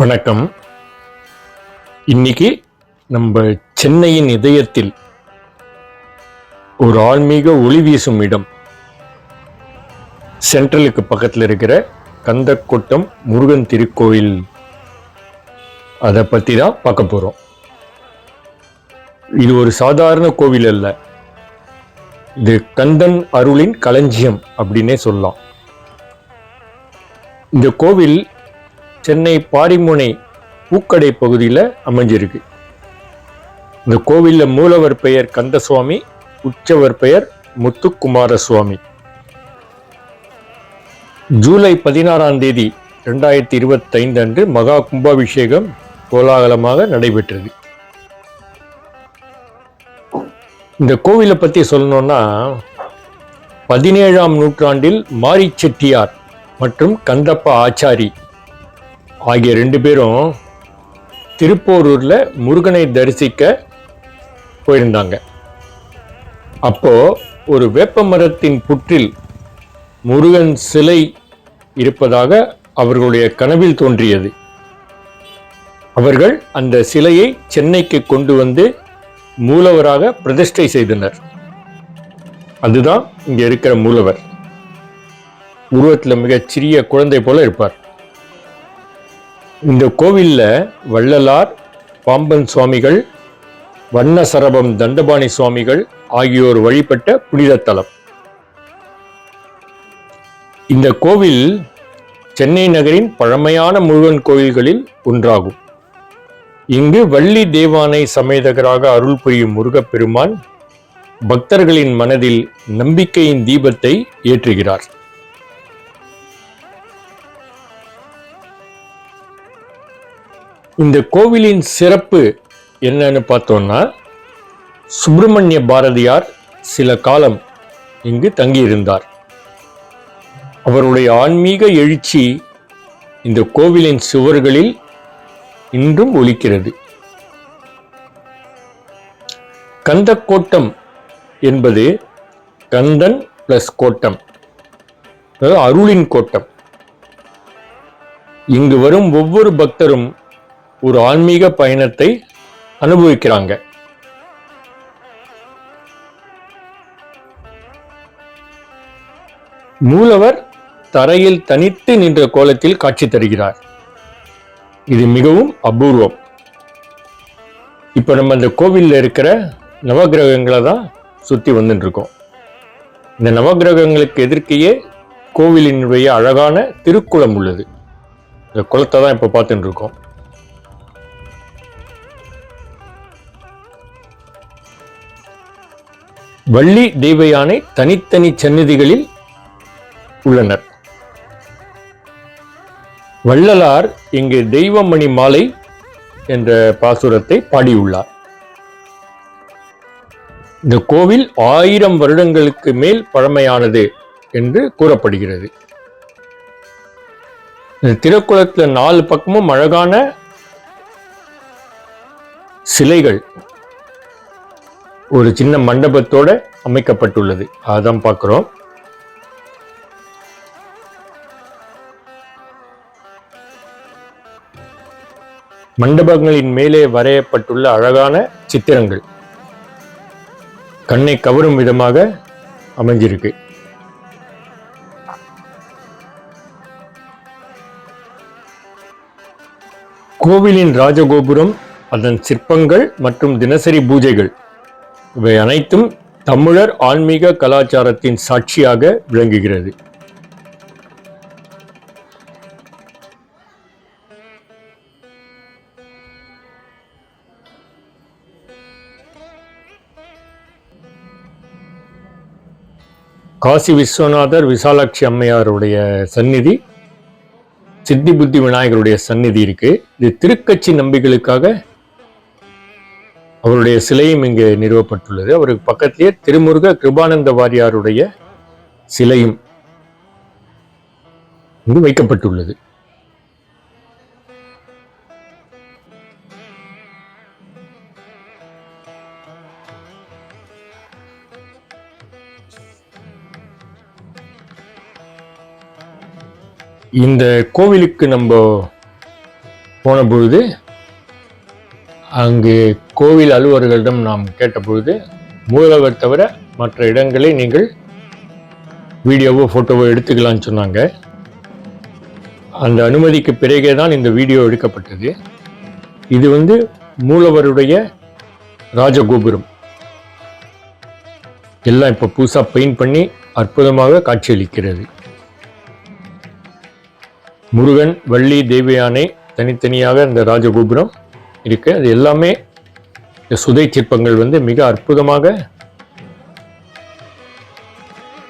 வணக்கம். இன்னைக்கு நம்ம சென்னையின் இதயத்தில் ஒரு ஆன்மீக ஒளி வீசும் இடம். சென்ட்ரலுக்கு பக்கத்தில் இருக்கிற கந்தக்கோட்டம் முருகன் திருக்கோயில். அதை பற்றி தான் பார்க்க போகிறோம் இது ஒரு சாதாரண கோவில் அல்ல. இது கந்தன் அருளின் களஞ்சியம் அப்படின்னே சொல்லலாம். இந்த கோவில் சென்னை பாரிமுனை பூக்கடை பகுதியில் அமைஞ்சிருக்கு. இந்த கோவிலில் மூலவர் பெயர் கந்தசுவாமி உற்சவர் பெயர் முத்துக்குமார சுவாமி ஜூலை பதினாறாம் தேதி ரெண்டாயிரத்தி இருபத்தைந்து அன்று மகா கும்பாபிஷேகம் கோலாகலமாக நடைபெற்றது. இந்த கோவிலை பற்றி சொல்லணும்னா பதினேழாம் நூற்றாண்டில் மாரி செட்டியார் மற்றும் கந்தப்ப ஆச்சாரி ஆகிய ரெண்டு பேரும் திருப்போரூரில் முருகனை தரிசிக்க போயிருந்தாங்க. அப்போது ஒரு வேப்ப மரத்தின் புற்றில் முருகன் சிலை இருப்பதாக அவர்களுடைய கனவில் தோன்றியது. அவர்கள் அந்த சிலையை சென்னைக்கு கொண்டு வந்து மூலவராக பிரதிஷ்டை செய்தனர். அதுதான் இங்கே இருக்கிற மூலவர். உருவத்தில் மிகச் சிறிய குழந்தை போல இருப்பார். இந்த கோவிலில் வள்ளலார் பாம்பன் சுவாமிகள் வண்ண சரபம் தண்டபாணி சுவாமிகள் ஆகியோர் வழிபட்ட புனித தலம். இந்த கோவில் சென்னை நகரின் பழமையான முருகன் கோவில்களில் ஒன்றாகும். இங்கு வள்ளி தேவானை சமேதகராக அருள் புரியும் முருகப்பெருமான் பக்தர்களின் மனதில் நம்பிக்கையின் தீபத்தை ஏற்றுகிறார். இந்த கோவிலின் சிறப்பு என்னன்னு பார்த்தோம்னா சுப்பிரமணிய பாரதியார் சில காலம் இங்கு தங்கியிருந்தார். அவருடைய ஆன்மீக எழுச்சி இந்த கோவிலின் சுவர்களில் இன்றும் ஒலிக்கிறது. கந்தக்கோட்டம் என்பது கந்தன் பிளஸ் கோட்டம் அதாவது அருளின் கோட்டம். இங்கு வரும் ஒவ்வொரு பக்தரும் ஒரு ஆன்மீக பயணத்தை அனுபவிக்கிறாங்க. மூலவர் தரையில் தனித்து நின்ற கோலத்தில் காட்சி தருகிறார். இது மிகவும் அபூர்வம். இப்ப நம்ம அந்த கோவிலில் இருக்கிற நவகிரகங்களை தான் சுத்தி வந்துட்டுருக்கோம். இந்த நவகிரகங்களுக்கு எதிர்க்கையே கோவிலினுடைய அழகான திருக்குளம் உள்ளது. இந்த குளத்தை தான் இப்ப பார்த்துட்டு இருக்கோம் வள்ளி தெய்வ யானை தனித்தனி சந்நிதிகளில் உள்ளனர். வள்ளலார் இங்கு தெய்வமணி மாலை என்ற பாசுரத்தை பாடியுள்ளார். இந்த கோவில் ஆயிரம் வருடங்களுக்கு மேல் பழமையானது என்று கூறப்படுகிறது. இந்த திருக்குளத்தில் நாலு பக்கமும் அழகான சிலைகள் ஒரு சின்ன மண்டபத்தோட அமைக்கப்பட்டுள்ளது. அதான் பார்க்குறோம். மண்டபங்களின் மேலே வரையப்பட்டுள்ள அழகான சித்திரங்கள் கண்ணை கவரும் விதமாக அமைஞ்சிருக்கு. கோவிலின் ராஜகோபுரம் அதன் சிற்பங்கள் மற்றும் தினசரி பூஜைகள் இவை அனைத்தும் தமிழர் ஆன்மீக கலாச்சாரத்தின் சாட்சியாக விளங்குகிறது. காசி விஸ்வநாதர் விசாலாட்சி அம்மையாருடைய சந்நிதி சித்தி புத்தி விநாயகருடைய சந்நிதி இருக்கு. இது திருக்கட்சி நம்பிகளுக்காக அவருடைய சிலையும் இங்கு நிறுவப்பட்டுள்ளது. அவருக்கு பக்கத்திலேயே திருமுருக கிருபானந்த வாரியாருடைய சிலையும் இங்கு வைக்கப்பட்டுள்ளது. இந்த கோவிலுக்கு நம்ம போன பொழுது அங்கு கோவில் அலுவலர்களிடம் நாம் கேட்டபொழுது மூலவர் தவிர மற்ற இடங்களை நீங்கள் வீடியோவோ ஃபோட்டோவோ எடுத்துக்கலாம்னு சொன்னாங்க. அந்த அனுமதிக்கு பிறகே தான் இந்த வீடியோ எடுக்கப்பட்டது. இது வந்து மூலவருடைய ராஜகோபுரம். எல்லாம் இப்போ புதுசாக பெயிண்ட் பண்ணி அற்புதமாக காட்சியளிக்கிறது. முருகன் வள்ளி தேவயானை தனித்தனியாக இந்த ராஜகோபுரம் இருக்கு. அது எல்லாமே இந்த சுதை சிற்பங்கள் வந்து மிக அற்புதமாக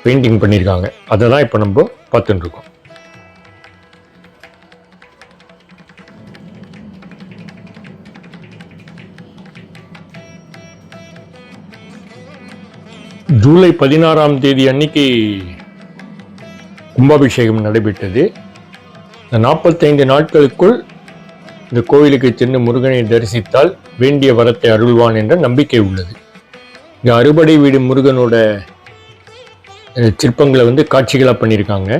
பெயிண்டிங் பண்ணியிருக்காங்க அதை தான் இப்போ நம்ம பார்த்துட்டு இருக்கோம். ஜூலை பதினாறாம் தேதி அன்னைக்கு கும்பாபிஷேகம் நடைபெற்றது. இந்த நாற்பத்தைந்து நாட்களுக்குள் இந்த கோவிலுக்கு சென்று முருகனை தரிசித்தால் வேண்டிய வரத்தை அருள்வான் என்ற நம்பிக்கை உள்ளது. இந்த அறுபடை வீடு முருகனோட சிற்பங்களை வந்து காட்சிகளாக பண்ணியிருக்காங்க.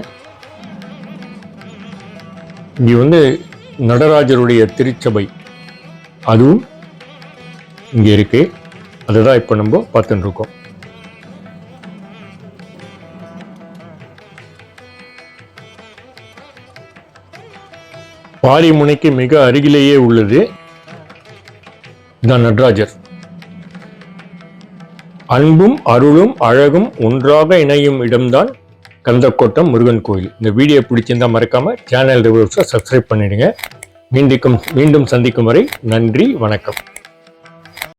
இங்கே வந்து நடராஜருடைய திருச்சபை. அதுவும் இங்கே இருக்குது அதை தான் இப்போ நம்ம பார்த்துட்டுருக்கோம் பாரிமுனைக்கு மிக அருகிலேயே உள்ளது. இதான் நடராஜர். அன்பும் அருளும் அழகும் ஒன்றாக இணையும் இடம்தான் கந்தக்கோட்டம் முருகன் கோயில். இந்த வீடியோ பிடிச்சிருந்தா மறக்காமல் சேனல் ரிவ்யூஸை சப்ஸ்கிரைப் பண்ணிடுங்க. மீண்டும் மீண்டும் சந்திக்கும் வரை நன்றி வணக்கம்.